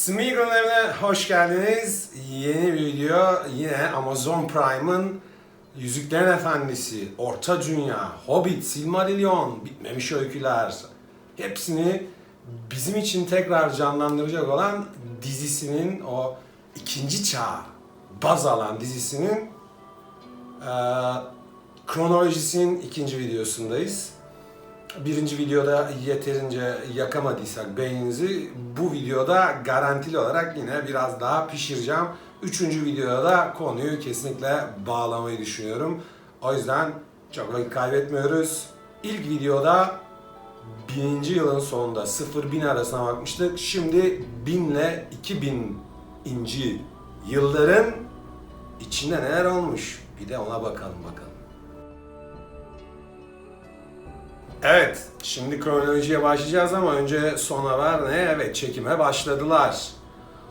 Smeagol'un evine hoş geldiniz. Yeni bir video yine Amazon Prime'ın Yüzüklerin Efendisi, Orta Dünya, Hobbit, Silmarillion, bitmemiş öyküler hepsini bizim için tekrar canlandıracak olan dizisinin o ikinci çağ baz alan dizisinin eee kronolojisinin ikinci videosundayız. Birinci videoda yeterince yakamadıysak beyninizi bu videoda garantili olarak yine biraz daha pişireceğim. Üçüncü videoda da konuyu kesinlikle bağlamayı düşünüyorum. O yüzden çok vakit kaybetmiyoruz. İlk videoda bininci yılın sonunda 0-1000 arasına bakmıştık. Şimdi 1000 ile 2000 inci yılların içinde neler olmuş? Bir de ona bakalım bakalım. Evet, şimdi kronolojiye başlayacağız ama önce son haber ne? Evet, çekime başladılar.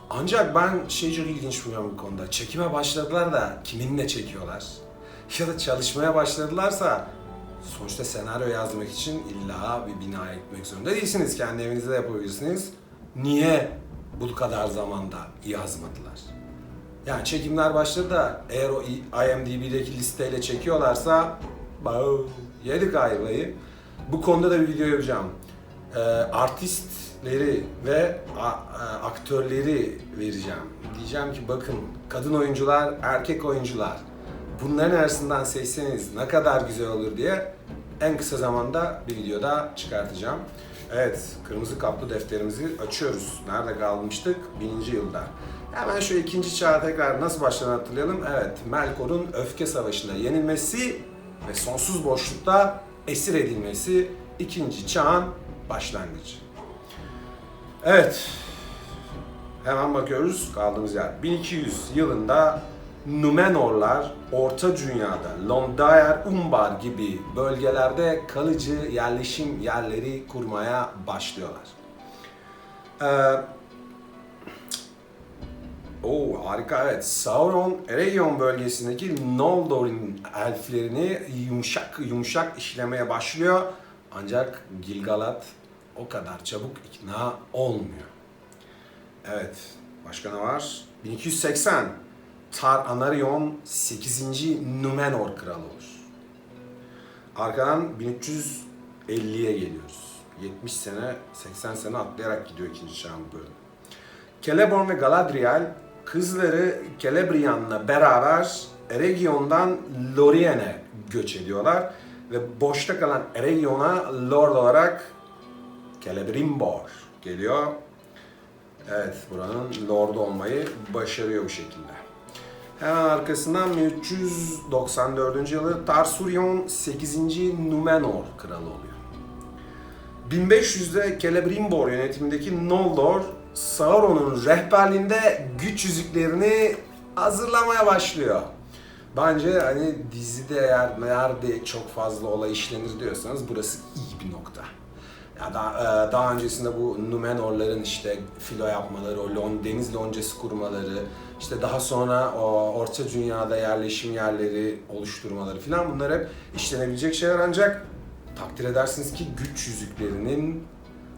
Ancak ben şey çok ilginç buluyorum bu konuda. Çekime başladılar da kiminle çekiyorlar? Ya da çalışmaya başladılarsa sonuçta senaryo yazmak için illa bir bina ekmek zorunda değilsiniz. Kendi evinizde de yapabilirsiniz. Niye bu kadar zamanda yazmadılar? Yani çekimler başladı da eğer o IMDb'deki listeyle çekiyorlarsa yedik ayvayı. Bu konuda da bir video yapacağım. Ee, artistleri ve a- a- aktörleri vereceğim. Diyeceğim ki bakın kadın oyuncular, erkek oyuncular bunların arasından seçseniz ne kadar güzel olur diye en kısa zamanda bir videoda çıkartacağım. Evet, kırmızı kaplı defterimizi açıyoruz. Nerede kalmıştık? Bininci yılda. Hemen şu ikinci çağa tekrar nasıl başladığını hatırlayalım. Evet, Melkor'un öfke savaşında yenilmesi ve sonsuz boşlukta esir edilmesi ikinci çağın başlangıcı. Evet, hemen bakıyoruz kaldığımız yer. 1200 yılında Numenorlar Orta Dünya'da Londayar, Umbar gibi bölgelerde kalıcı yerleşim yerleri kurmaya başlıyorlar. Ee, Oo harika evet. Sauron Eregion bölgesindeki Noldor'un elflerini yumuşak yumuşak işlemeye başlıyor. Ancak Gilgalad o kadar çabuk ikna olmuyor. Evet. Başka ne var? 1280 Tar Anarion 8. Numenor kralı olur. Arkadan 1350'ye geliyoruz. 70 sene, 80 sene atlayarak gidiyor ikinci çağın bu bölüm. Celeborn ve Galadriel kızları Celebrian'la beraber Eregion'dan Lorien'e göç ediyorlar ve boşta kalan Eregion'a Lord olarak Celebrimbor geliyor. Evet, buranın Lord olmayı başarıyor bu şekilde. Hemen arkasından 1394. yılı Tarsurion 8. Numenor kralı oluyor. 1500'de Celebrimbor yönetimindeki Noldor, Sauron'un rehberliğinde güç yüzüklerini hazırlamaya başlıyor. Bence hani dizide eğer nerede çok fazla olay işlenir diyorsanız burası iyi bir nokta. Ya daha, e, daha öncesinde bu Numenorların işte filo yapmaları, o lon, deniz loncası kurmaları, işte daha sonra o Orta Dünya'da yerleşim yerleri oluşturmaları falan bunlar hep işlenebilecek şeyler ancak takdir edersiniz ki güç yüzüklerinin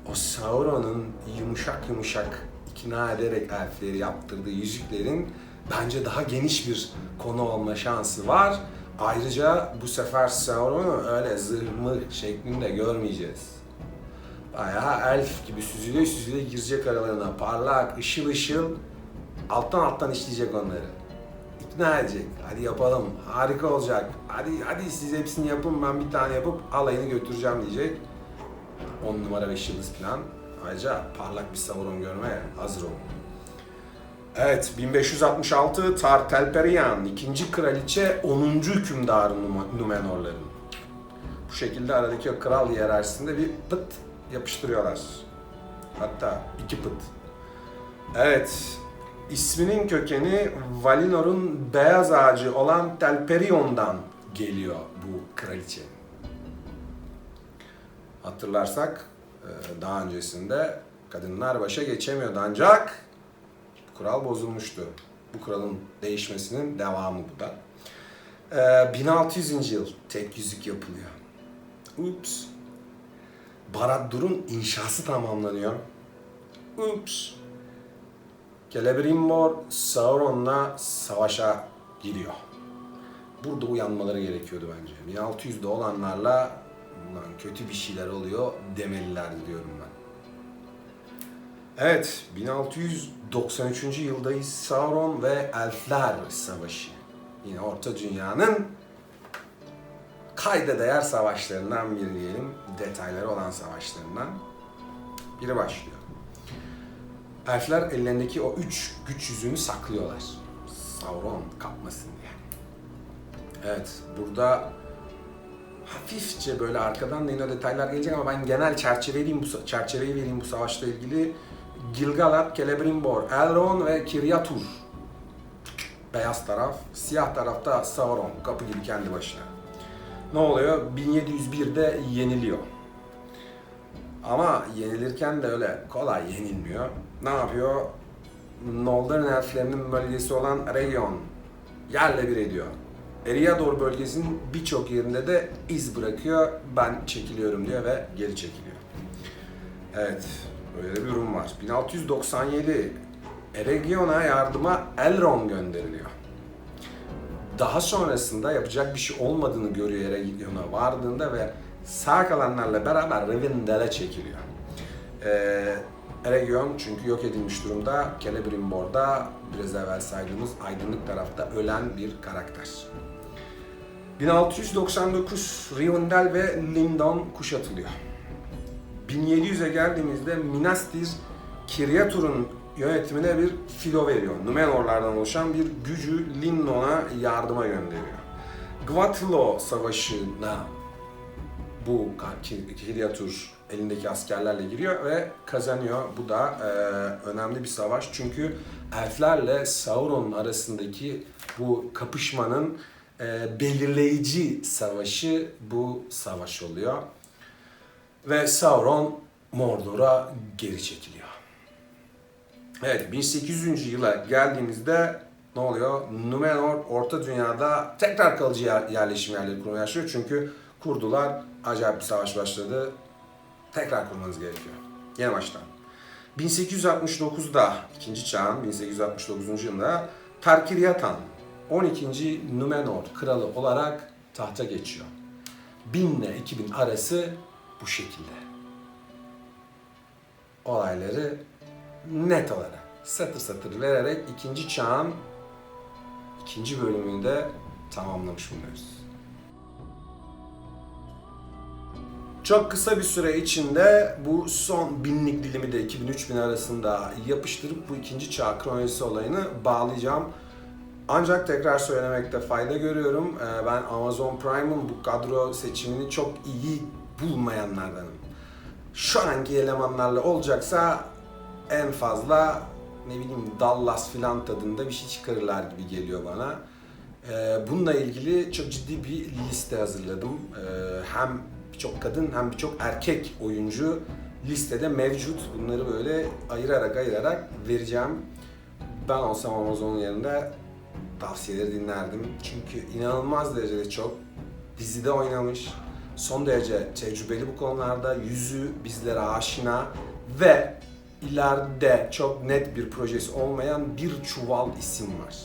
o Sauron'un yumuşak yumuşak ikna ederek elfleri yaptırdığı yüzüklerin bence daha geniş bir konu olma şansı var. Ayrıca bu sefer Sauron'u öyle zırhmı şeklinde görmeyeceğiz. Bayağı elf gibi süzüle süzüle girecek aralarına. Parlak, ışıl ışıl alttan alttan işleyecek onları. İkna edecek. Hadi yapalım. Harika olacak. Hadi hadi siz hepsini yapın. Ben bir tane yapıp alayını götüreceğim diyecek. 10 numara 5 yıldız falan. Ayrıca parlak bir Sauron görmeye hazır olun. Evet, 1566 Tartelperian, ikinci kraliçe 10. hükümdarı Numenorların. Bu şekilde aradaki o kral hiyerarşisinde bir pıt yapıştırıyorlar. Hatta iki pıt. Evet, isminin kökeni Valinor'un beyaz ağacı olan Telperion'dan geliyor bu kraliçe. Hatırlarsak e, daha öncesinde kadınlar başa geçemiyordu ancak kural bozulmuştu. Bu kuralın değişmesinin devamı bu da. E, 1600. yıl tek yüzük yapılıyor. Ups. Barad-dûr'un inşası tamamlanıyor. Ups. Celebrimbor Sauron'la savaşa giriyor. Burada uyanmaları gerekiyordu bence. 1600'de olanlarla "Lan kötü bir şeyler oluyor demelilerdi diyorum ben. Evet, 1693. yıldayız. Sauron ve Elfler Savaşı. Yine Orta Dünya'nın kayda değer savaşlarından biri diyelim. Detayları olan savaşlarından biri başlıyor. Elfler ellerindeki o üç güç yüzüğünü saklıyorlar. Sauron kapmasın diye. Evet, burada hafifçe böyle arkadan da yine detaylar gelecek ama ben genel çerçeveleyeyim bu çerçeveyi vereyim bu savaşla ilgili. Gilgalad, Celebrimbor, Elrond ve Kiryatur. Beyaz taraf, siyah tarafta Sauron, kapı gibi kendi başına. Ne oluyor? 1701'de yeniliyor. Ama yenilirken de öyle kolay yenilmiyor. Ne yapıyor? Noldor'un elflerinin bölgesi olan Region yerle bir ediyor. Eriador bölgesinin birçok yerinde de iz bırakıyor. Ben çekiliyorum diyor ve geri çekiliyor. Evet, böyle bir durum var. 1697 Eregion'a yardıma Elrond gönderiliyor. Daha sonrasında yapacak bir şey olmadığını görüyor Eregion'a vardığında ve sağ kalanlarla beraber Rivendell'e çekiliyor. Ee, Eregion çünkü yok edilmiş durumda. Celebrimbor'da biraz evvel saydığımız aydınlık tarafta ölen bir karakter. 1699 Rivendell ve Lindon kuşatılıyor. 1700'e geldiğimizde Minas Tirith Kiryatur'un yönetimine bir filo veriyor. Numenorlardan oluşan bir gücü Lindon'a yardıma gönderiyor. Gvatlo Savaşı'na bu Kiryatur elindeki askerlerle giriyor ve kazanıyor. Bu da e, önemli bir savaş çünkü elflerle Sauron'un arasındaki bu kapışmanın e, belirleyici savaşı bu savaş oluyor. Ve Sauron Mordor'a geri çekiliyor. Evet 1800. yıla geldiğimizde ne oluyor? Numenor Orta Dünya'da tekrar kalıcı yer- yerleşim yerleri kurmaya başlıyor. Çünkü kurdular, acayip bir savaş başladı. Tekrar kurmanız gerekiyor. Yeni baştan. 1869'da, ikinci çağın 1869. yılında Tarkiryatan 12. Numenor kralı olarak tahta geçiyor. 1000 ile 2000 arası bu şekilde. Olayları net olarak satır satır vererek ikinci çağın ikinci bölümünde tamamlamış bulunuyoruz. Çok kısa bir süre içinde bu son binlik dilimi de 2000-3000 arasında yapıştırıp bu ikinci çağ kronolojisi olayını bağlayacağım. Ancak tekrar söylemekte fayda görüyorum. Ee, Ben Amazon Prime'ın bu kadro seçimini çok iyi bulmayanlardanım. Şu anki elemanlarla olacaksa en fazla ne bileyim Dallas filan tadında bir şey çıkarırlar gibi geliyor bana. Ee, bununla ilgili çok ciddi bir liste hazırladım. Ee, hem birçok kadın hem birçok erkek oyuncu listede mevcut. Bunları böyle ayırarak ayırarak vereceğim. Ben olsam Amazon'un yerinde tavsiyeleri dinlerdim. Çünkü inanılmaz derecede çok dizide oynamış. Son derece tecrübeli bu konularda. Yüzü bizlere aşina ve ileride çok net bir projesi olmayan bir çuval isim var.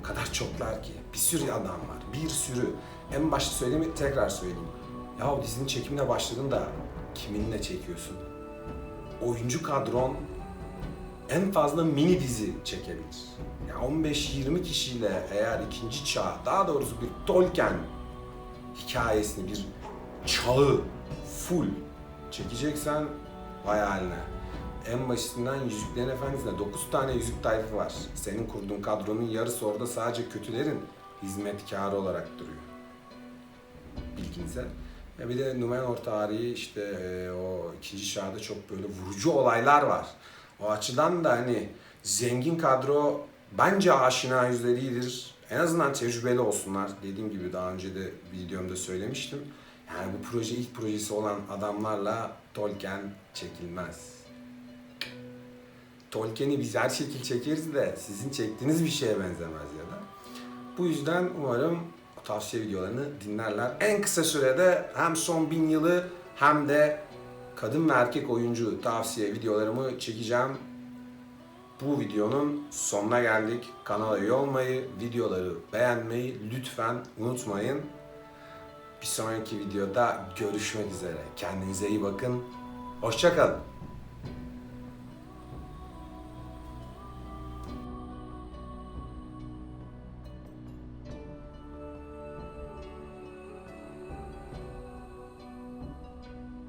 O kadar çoklar ki. Bir sürü adam var. Bir sürü. En başta söyleyeyim tekrar söyleyeyim. Ya dizinin çekimine başladın da kiminle çekiyorsun? Oyuncu kadron en fazla mini dizi çekebilir. Yani 15-20 kişiyle eğer ikinci çağ, daha doğrusu bir Tolkien hikayesini, bir çağı full çekeceksen vay. En başından Yüzüklerin Efendisi'nde 9 tane yüzük tayfı var. Senin kurduğun kadronun yarısı orada sadece kötülerin hizmetkarı olarak duruyor. Bilginize. Ya bir de Numenor tarihi işte e, o ikinci çağda çok böyle vurucu olaylar var. O açıdan da hani zengin kadro bence aşina yüzleri iyidir. En azından tecrübeli olsunlar. Dediğim gibi daha önce de videomda söylemiştim. Yani bu proje ilk projesi olan adamlarla Tolkien çekilmez. Tolkien'i biz her şekil çekeriz de sizin çektiğiniz bir şeye benzemez ya da. Bu yüzden umarım o tavsiye videolarını dinlerler. En kısa sürede hem son bin yılı hem de kadın ve erkek oyuncu tavsiye videolarımı çekeceğim. Bu videonun sonuna geldik. Kanala üye olmayı, videoları beğenmeyi lütfen unutmayın. Bir sonraki videoda görüşmek üzere. Kendinize iyi bakın. Hoşçakalın.